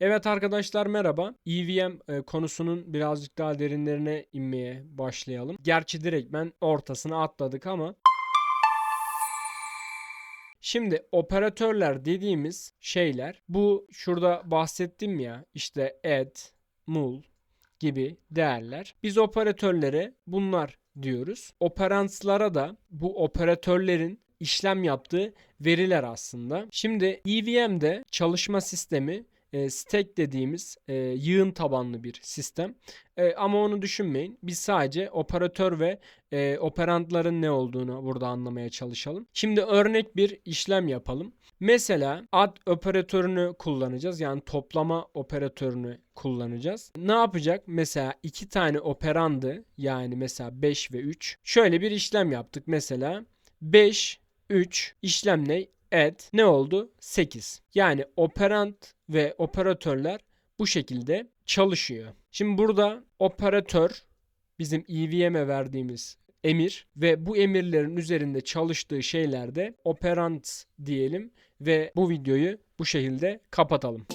Evet arkadaşlar merhaba. EVM e, konusunun birazcık daha derinlerine inmeye başlayalım. Gerçi direkt ben ortasına atladık ama Şimdi operatörler dediğimiz şeyler bu şurada bahsettim ya işte add, mul gibi değerler. Biz operatörlere bunlar diyoruz. Operantslara da bu operatörlerin işlem yaptığı veriler aslında. Şimdi EVM'de çalışma sistemi e, stack dediğimiz e, yığın tabanlı bir sistem. E, ama onu düşünmeyin. Biz sadece operatör ve e, operantların ne olduğunu burada anlamaya çalışalım. Şimdi örnek bir işlem yapalım. Mesela add operatörünü kullanacağız. Yani toplama operatörünü kullanacağız. Ne yapacak? Mesela iki tane operandı yani mesela 5 ve 3. Şöyle bir işlem yaptık. Mesela 5 3 işlem ne? Add ne oldu? 8. Yani operant ve operatörler bu şekilde çalışıyor. Şimdi burada operatör bizim EVM'e verdiğimiz emir ve bu emirlerin üzerinde çalıştığı şeylerde operant diyelim ve bu videoyu bu şekilde kapatalım.